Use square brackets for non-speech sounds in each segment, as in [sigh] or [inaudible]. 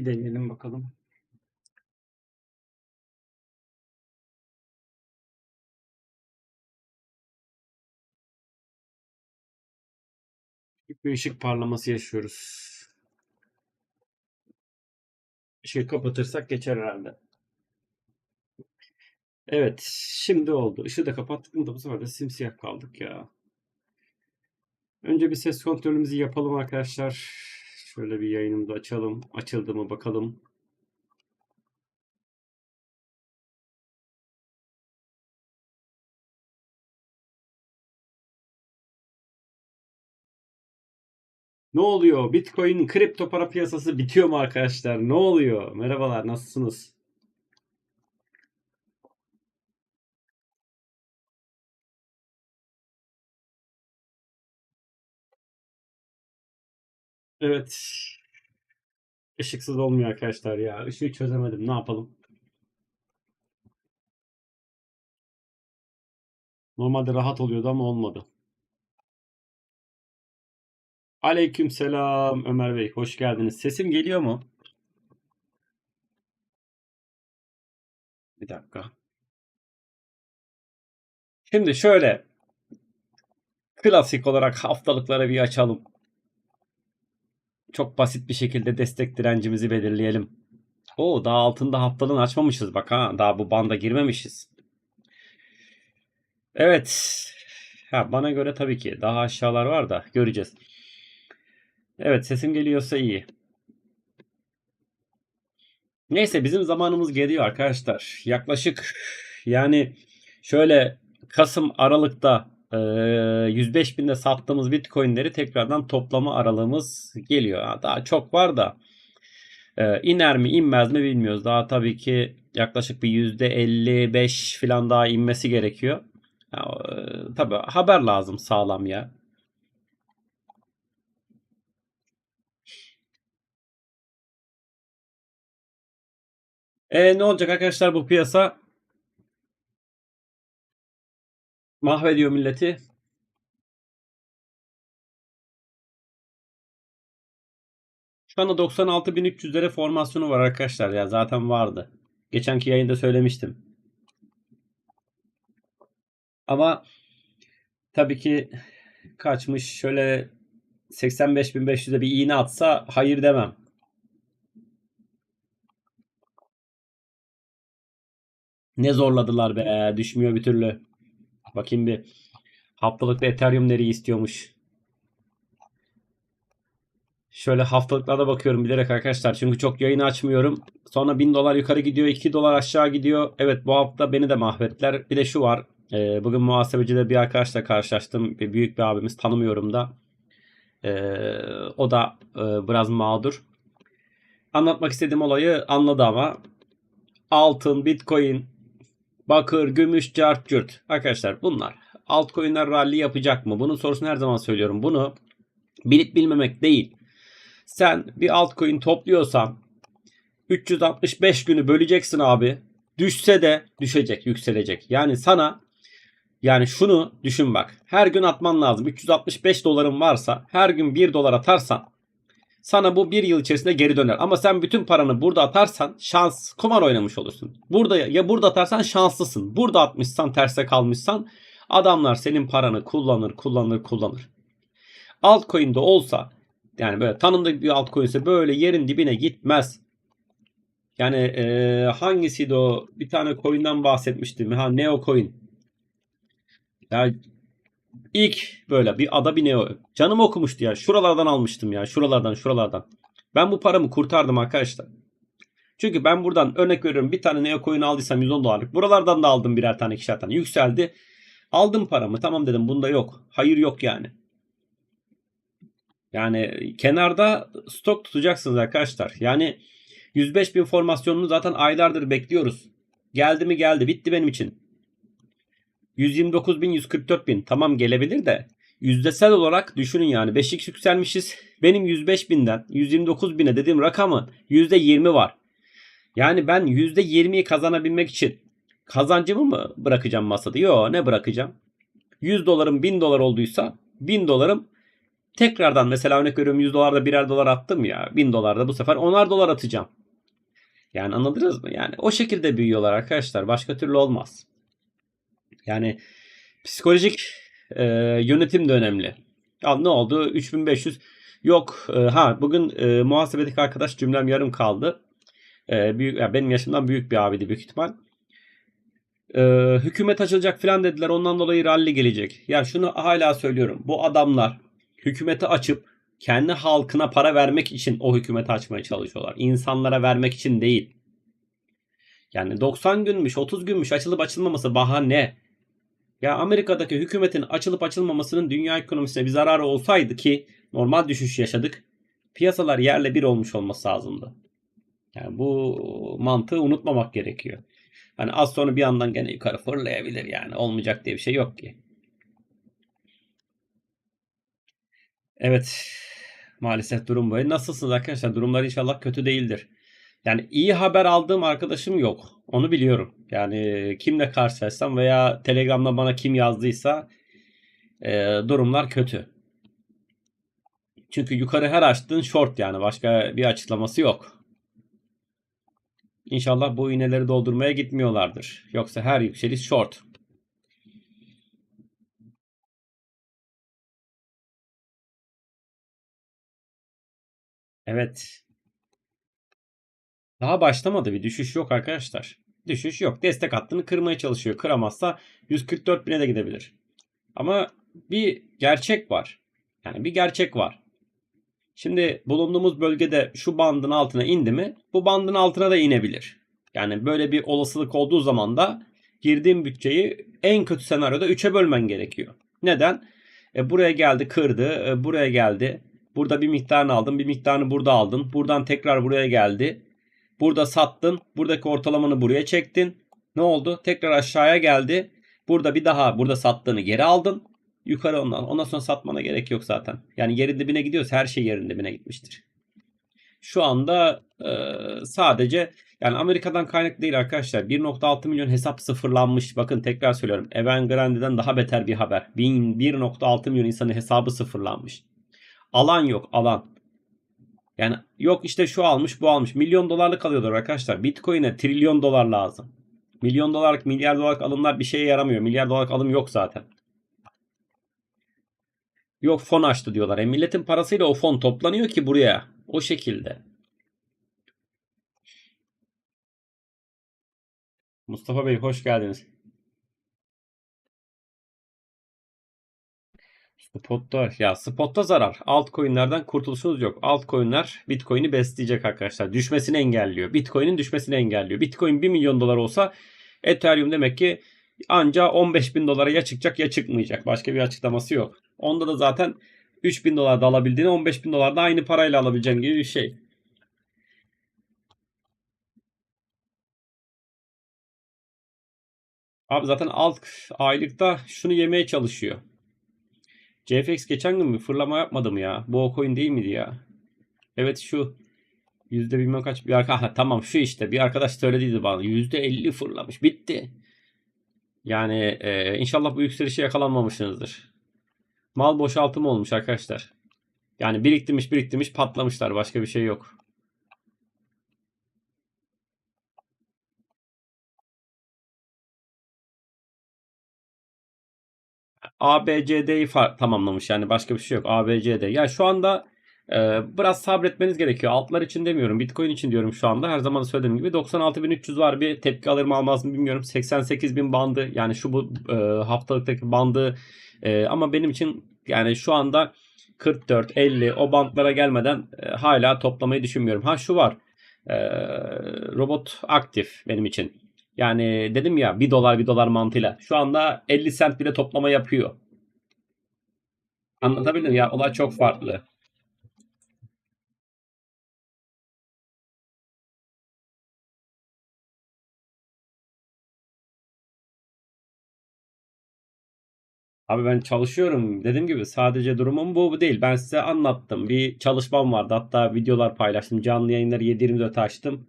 Bir deneyelim bakalım. Bir ışık parlaması yaşıyoruz. Işığı kapatırsak geçer herhalde. Evet, şimdi oldu. Işığı da kapattık da bu sefer de simsiyah kaldık ya. Önce bir ses kontrolümüzü yapalım arkadaşlar. Şöyle bir yayınımızı açalım. Açıldı mı bakalım. Ne oluyor? Bitcoin kripto para piyasası bitiyor mu arkadaşlar? Ne oluyor? Merhabalar, nasılsınız? Evet. Işıksız olmuyor arkadaşlar ya. Işığı çözemedim. Ne yapalım? Normalde rahat oluyordu ama olmadı. Aleykümselam Ömer Bey. Hoş geldiniz. Sesim geliyor mu? Bir dakika. Şimdi şöyle klasik olarak haftalıkları bir açalım. Çok basit bir şekilde destek direncimizi belirleyelim. Oo daha altında haftalığını açmamışız bak ha. Daha bu banda girmemişiz. Evet. Ha, bana göre tabii ki daha aşağılar var da göreceğiz. Evet sesim geliyorsa iyi. Neyse bizim zamanımız geliyor arkadaşlar. Yaklaşık yani şöyle Kasım Aralık'ta 105 binde sattığımız bitcoinleri tekrardan toplama aralığımız geliyor. Ha, Daha çok var da e, iner mi inmez mi bilmiyoruz. Daha tabii ki yaklaşık bir %55 falan daha inmesi gerekiyor. E, tabii haber lazım sağlam ya. E, ne olacak arkadaşlar bu piyasa? Mahvediyor milleti. Şu anda 96.300'lere formasyonu var arkadaşlar ya zaten vardı. Geçenki yayında söylemiştim. Ama tabii ki kaçmış şöyle 85.500'e bir iğne atsa hayır demem. Ne zorladılar be düşmüyor bir türlü. Bakayım bir haftalıkta Ethereum nereyi istiyormuş. Şöyle haftalıklarda bakıyorum bilerek arkadaşlar. Çünkü çok yayını açmıyorum. Sonra 1000 dolar yukarı gidiyor. 2 dolar aşağı gidiyor. Evet bu hafta beni de mahvettiler. Bir de şu var. e, bugün muhasebecide bir arkadaşla karşılaştım. Bir büyük bir abimiz tanımıyorum da. E, o da e, biraz mağdur. Anlatmak istediğim olayı anladı ama. Altın, bitcoin, bakır, gümüş, cart, cürt. Arkadaşlar bunlar. Altcoin'ler rally yapacak mı? Bunun sorusunu her zaman söylüyorum. Bunu bilip bilmemek değil. Sen bir altcoin topluyorsan 365 günü böleceksin abi. Düşse de düşecek, yükselecek. Yani sana yani şunu düşün bak. Her gün atman lazım. 365 doların varsa her gün 1 dolar atarsan sana bu bir yıl içerisinde geri döner. Ama sen bütün paranı burada atarsan şans kumar oynamış olursun. Burada ya burada atarsan şanslısın. Burada atmışsan terse kalmışsan adamlar senin paranı kullanır kullanır kullanır. Altcoin'de olsa yani böyle tanındık bir altcoin ise böyle yerin dibine gitmez. Yani e, hangisiydi o? Bir tane coin'den bahsetmiştim. Ha Neo coin. Ya ilk böyle bir ada bir Neo. Canım okumuştu ya. Şuralardan almıştım ya. Şuralardan şuralardan. Ben bu paramı kurtardım arkadaşlar. Çünkü ben buradan örnek veriyorum bir tane Neo coin aldıysam 110 dolarlık. Buralardan da aldım birer tane ikişer tane. Yükseldi. Aldım paramı. Tamam dedim bunda yok. Hayır yok yani. Yani kenarda stok tutacaksınız arkadaşlar. Yani 105 bin formasyonunu zaten aylardır bekliyoruz. Geldi mi geldi. Bitti benim için. 129 bin 144 bin. Tamam gelebilir de. Yüzdesel olarak düşünün yani. 5x yükselmişiz. Benim 105 binden 129 bine dediğim rakamı %20 var. Yani ben %20'yi kazanabilmek için kazancımı mı bırakacağım masada? Yok ne bırakacağım? 100 dolarım 1000 dolar olduysa 1000 dolarım Tekrardan mesela örnek veriyorum 100 dolarda birer dolar attım ya 1000 dolarda bu sefer onar dolar atacağım. Yani anladınız mı? Yani o şekilde büyüyorlar arkadaşlar. Başka türlü olmaz. Yani psikolojik e, yönetim de önemli. Ya ne oldu? 3500 yok. E, ha bugün e, muhasebedeki arkadaş cümlem yarım kaldı. E, büyük, yani benim yaşımdan büyük bir abiydi büyük ihtimal. E, hükümet açılacak falan dediler. Ondan dolayı rally gelecek. Ya şunu hala söylüyorum. Bu adamlar hükümeti açıp kendi halkına para vermek için o hükümeti açmaya çalışıyorlar. İnsanlara vermek için değil. Yani 90 günmüş, 30 günmüş açılıp açılmaması bahane. Ya Amerika'daki hükümetin açılıp açılmamasının dünya ekonomisine bir zararı olsaydı ki normal düşüş yaşadık. Piyasalar yerle bir olmuş olması lazımdı. Yani bu mantığı unutmamak gerekiyor. Hani az sonra bir yandan gene yukarı fırlayabilir yani. Olmayacak diye bir şey yok ki. Evet. Maalesef durum böyle. Nasılsınız arkadaşlar? Durumlar inşallah kötü değildir. Yani iyi haber aldığım arkadaşım yok. Onu biliyorum. Yani kimle karşılaşsam veya Telegram'da bana kim yazdıysa e, durumlar kötü. Çünkü yukarı her açtığın short yani. Başka bir açıklaması yok. İnşallah bu iğneleri doldurmaya gitmiyorlardır. Yoksa her yükseliş short. Evet. Daha başlamadı bir düşüş yok arkadaşlar. Düşüş yok. Destek hattını kırmaya çalışıyor. Kıramazsa 144 bine de gidebilir. Ama bir gerçek var. Yani bir gerçek var. Şimdi bulunduğumuz bölgede şu bandın altına indi mi bu bandın altına da inebilir. Yani böyle bir olasılık olduğu zaman da girdiğin bütçeyi en kötü senaryoda 3'e bölmen gerekiyor. Neden? E, buraya geldi kırdı. E, buraya geldi. Burada bir miktarını aldın. Bir miktarını burada aldın. Buradan tekrar buraya geldi. Burada sattın. Buradaki ortalamanı buraya çektin. Ne oldu? Tekrar aşağıya geldi. Burada bir daha burada sattığını geri aldın. Yukarı ondan. Ondan sonra satmana gerek yok zaten. Yani yerin dibine gidiyorsa her şey yerin dibine gitmiştir. Şu anda e, sadece yani Amerika'dan kaynaklı değil arkadaşlar. 1.6 milyon hesap sıfırlanmış. Bakın tekrar söylüyorum. Evergrande'den daha beter bir haber. 1.6 milyon insanın hesabı sıfırlanmış. Alan yok alan. Yani yok işte şu almış bu almış. Milyon dolarlık alıyorlar arkadaşlar. Bitcoin'e trilyon dolar lazım. Milyon dolarlık milyar dolarlık alımlar bir şeye yaramıyor. Milyar dolarlık alım yok zaten. Yok fon açtı diyorlar. E milletin parasıyla o fon toplanıyor ki buraya. O şekilde. Mustafa Bey hoş geldiniz. Spotta ya spotta zarar. Altcoin'lerden kurtuluşunuz yok. Altcoin'ler Bitcoin'i besleyecek arkadaşlar. Düşmesini engelliyor. Bitcoin'in düşmesini engelliyor. Bitcoin 1 milyon dolar olsa Ethereum demek ki anca 15 bin dolara ya çıkacak ya çıkmayacak. Başka bir açıklaması yok. Onda da zaten 3 bin dolar da alabildiğini 15 bin dolar da aynı parayla alabileceğin gibi bir şey. Abi zaten alt aylıkta şunu yemeye çalışıyor. CFX geçen gün bir fırlama yapmadı mı ya? Bu o coin değil miydi ya? Evet şu yüzde bilmem kaç bir arka ha, tamam şu işte bir arkadaş söylediydi bana yüzde 50 fırlamış bitti. Yani e, inşallah bu yükselişe yakalanmamışsınızdır. Mal boşaltımı olmuş arkadaşlar. Yani biriktirmiş biriktirmiş patlamışlar başka bir şey yok. ABCD'yi tamamlamış yani başka bir şey yok. ABCD. Ya şu anda e, biraz sabretmeniz gerekiyor. Altlar için demiyorum. Bitcoin için diyorum şu anda. Her zaman söylediğim gibi 96.300 var bir tepki alır mı almaz mı bilmiyorum. 88.000 bandı yani şu bu e, haftalıktaki bandı e, ama benim için yani şu anda 44 50 o bantlara gelmeden e, hala toplamayı düşünmüyorum. Ha şu var. E, robot aktif benim için. Yani dedim ya 1 dolar 1 dolar mantığıyla. Şu anda 50 sent bile toplama yapıyor. Anlatabildim ya olay çok farklı. Abi ben çalışıyorum. Dediğim gibi sadece durumum bu değil. Ben size anlattım. Bir çalışmam vardı. Hatta videolar paylaştım. Canlı yayınları 7-24 açtım.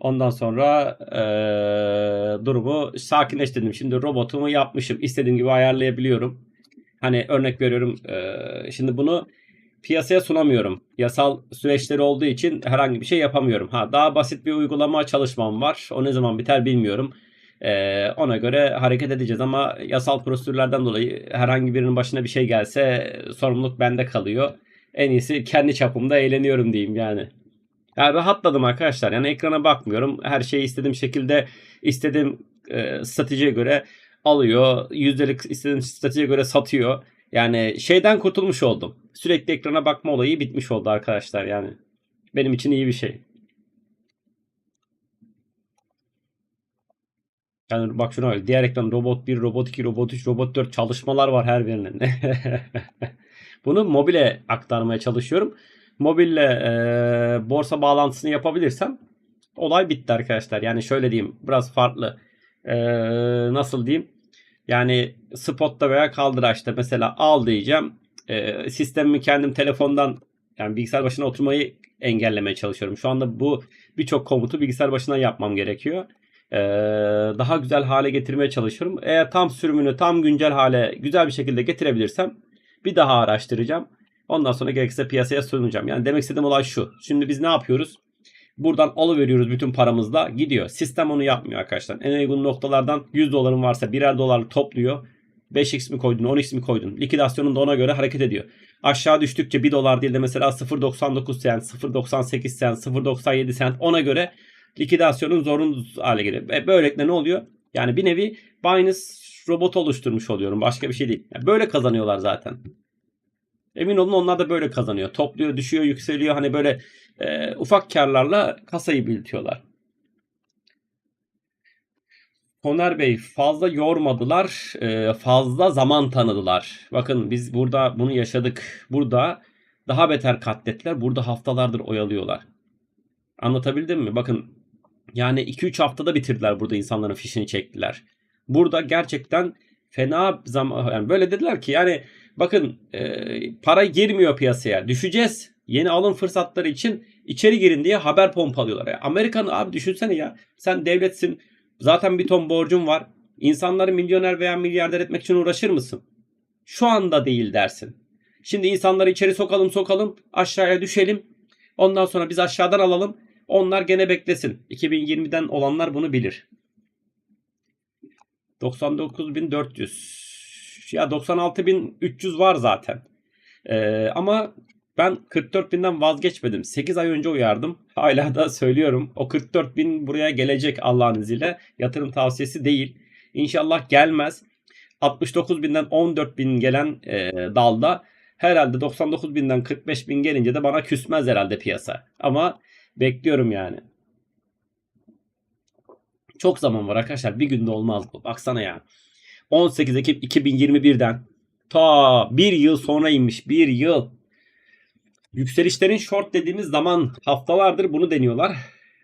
Ondan sonra e, durumu sakinleştirdim. Şimdi robotumu yapmışım. İstediğim gibi ayarlayabiliyorum. Hani örnek veriyorum e, şimdi bunu piyasaya sunamıyorum. Yasal süreçleri olduğu için herhangi bir şey yapamıyorum. Ha daha basit bir uygulama çalışmam var. O ne zaman biter bilmiyorum. E, ona göre hareket edeceğiz ama yasal prosedürlerden dolayı herhangi birinin başına bir şey gelse sorumluluk bende kalıyor. En iyisi kendi çapımda eğleniyorum diyeyim yani. Yani rahatladım arkadaşlar. Yani ekrana bakmıyorum. Her şeyi istediğim şekilde istediğim e, stratejiye göre alıyor. Yüzdelik istediğim stratejiye göre satıyor. Yani şeyden kurtulmuş oldum. Sürekli ekrana bakma olayı bitmiş oldu arkadaşlar yani. Benim için iyi bir şey. Yani bak şuna bak. Diğer ekran robot 1, robot 2, robot 3, robot 4 çalışmalar var her birinin. [laughs] Bunu mobile aktarmaya çalışıyorum. Mobille e, borsa bağlantısını yapabilirsem olay bitti arkadaşlar. Yani şöyle diyeyim biraz farklı. E, nasıl diyeyim? Yani spotta veya kaldıraçta mesela al diyeceğim. E, sistemimi kendim telefondan yani bilgisayar başına oturmayı engellemeye çalışıyorum. Şu anda bu birçok komutu bilgisayar başına yapmam gerekiyor. Ee, daha güzel hale getirmeye çalışıyorum. Eğer tam sürümünü tam güncel hale güzel bir şekilde getirebilirsem bir daha araştıracağım. Ondan sonra gerekirse piyasaya sunacağım. Yani demek istediğim olay şu. Şimdi biz ne yapıyoruz? Buradan alıveriyoruz bütün paramızla gidiyor. Sistem onu yapmıyor arkadaşlar. En uygun noktalardan 100 doların varsa birer dolar topluyor. 5x mi koydun 10x mi koydun? Likidasyonun da ona göre hareket ediyor. Aşağı düştükçe 1 dolar değil de mesela 0.99 sent, 0.98 sent, 0.97 sent ona göre likidasyonun zorunlu hale geliyor. E böylelikle ne oluyor? Yani bir nevi Binance robot oluşturmuş oluyorum. Başka bir şey değil. Yani böyle kazanıyorlar zaten. Emin olun onlar da böyle kazanıyor. Topluyor, düşüyor, yükseliyor. Hani böyle e, ufak karlarla kasayı büyütüyorlar. Soner Bey fazla yormadılar, e, fazla zaman tanıdılar. Bakın biz burada bunu yaşadık. Burada daha beter katletler. Burada haftalardır oyalıyorlar. Anlatabildim mi? Bakın yani 2-3 haftada bitirdiler burada insanların fişini çektiler. Burada gerçekten fena zaman yani böyle dediler ki yani bakın e, para girmiyor piyasaya düşeceğiz. Yeni alım fırsatları için içeri girin diye haber pompalıyorlar. Ya Amerikan abi düşünsene ya sen devletsin zaten bir ton borcun var. İnsanları milyoner veya milyarder etmek için uğraşır mısın? Şu anda değil dersin. Şimdi insanları içeri sokalım sokalım aşağıya düşelim. Ondan sonra biz aşağıdan alalım. Onlar gene beklesin. 2020'den olanlar bunu bilir. 99.400 ya 96.300 var zaten. Ee, ama ben 44.000'den vazgeçmedim. 8 ay önce uyardım. Hala da söylüyorum. O 44.000 buraya gelecek Allah'ın izniyle. Yatırım tavsiyesi değil. İnşallah gelmez. 69.000'den 14.000 gelen e, dalda herhalde 99.000'den 45.000 gelince de bana küsmez herhalde piyasa. Ama bekliyorum yani. Çok zaman var arkadaşlar. Bir günde olmaz bu. Baksana ya. 18 Ekim 2021'den ta bir yıl sonra inmiş. Bir yıl. Yükselişlerin short dediğimiz zaman haftalardır bunu deniyorlar.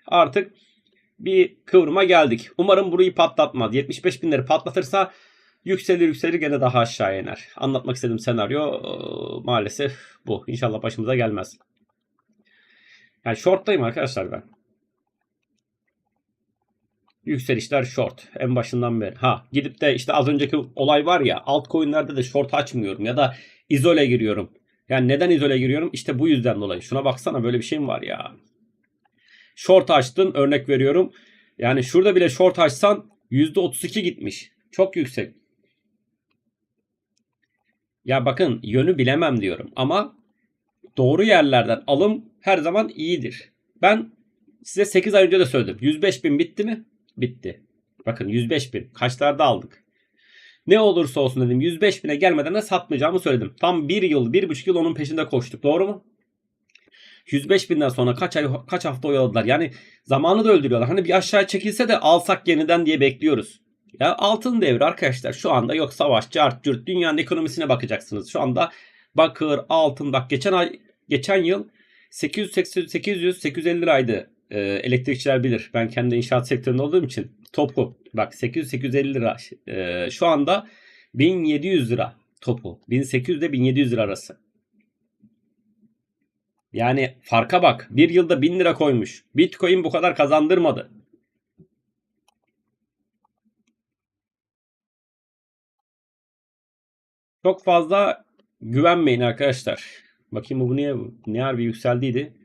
Artık bir kıvrıma geldik. Umarım burayı patlatmaz. 75 binleri patlatırsa yükselir yükselir gene daha aşağı iner. Anlatmak istediğim senaryo maalesef bu. İnşallah başımıza gelmez. Yani short'tayım arkadaşlar ben. Yükselişler short. En başından beri. Ha gidip de işte az önceki olay var ya altcoin'lerde de short açmıyorum ya da izole giriyorum. Yani neden izole giriyorum? İşte bu yüzden dolayı. Şuna baksana böyle bir şey mi var ya? Short açtın örnek veriyorum. Yani şurada bile short açsan %32 gitmiş. Çok yüksek. Ya bakın yönü bilemem diyorum ama doğru yerlerden alım her zaman iyidir. Ben size 8 ay önce de söyledim. 105 bin bitti mi? Bitti. Bakın 105 bin. Kaçlarda aldık? Ne olursa olsun dedim 105 bine gelmeden de satmayacağımı söyledim. Tam bir yıl, bir buçuk yıl onun peşinde koştuk. Doğru mu? 105 binden sonra kaç ay kaç hafta oyaladılar. Yani zamanı da öldürüyorlar. Hani bir aşağı çekilse de alsak yeniden diye bekliyoruz. Ya altın devri arkadaşlar şu anda yok savaş, cart, cürt, dünyanın ekonomisine bakacaksınız. Şu anda bakır, altın bak geçen ay geçen yıl 800 800 850 liraydı. Ee, elektrikçiler bilir. Ben kendi inşaat sektöründe olduğum için topu bak 800 850 lira. Ee, şu anda 1700 lira topu. 1800 ile 1700 lira arası. Yani farka bak. Bir yılda 1000 lira koymuş. Bitcoin bu kadar kazandırmadı. Çok fazla güvenmeyin arkadaşlar. Bakayım bu niye ne harbi yükseldiydi.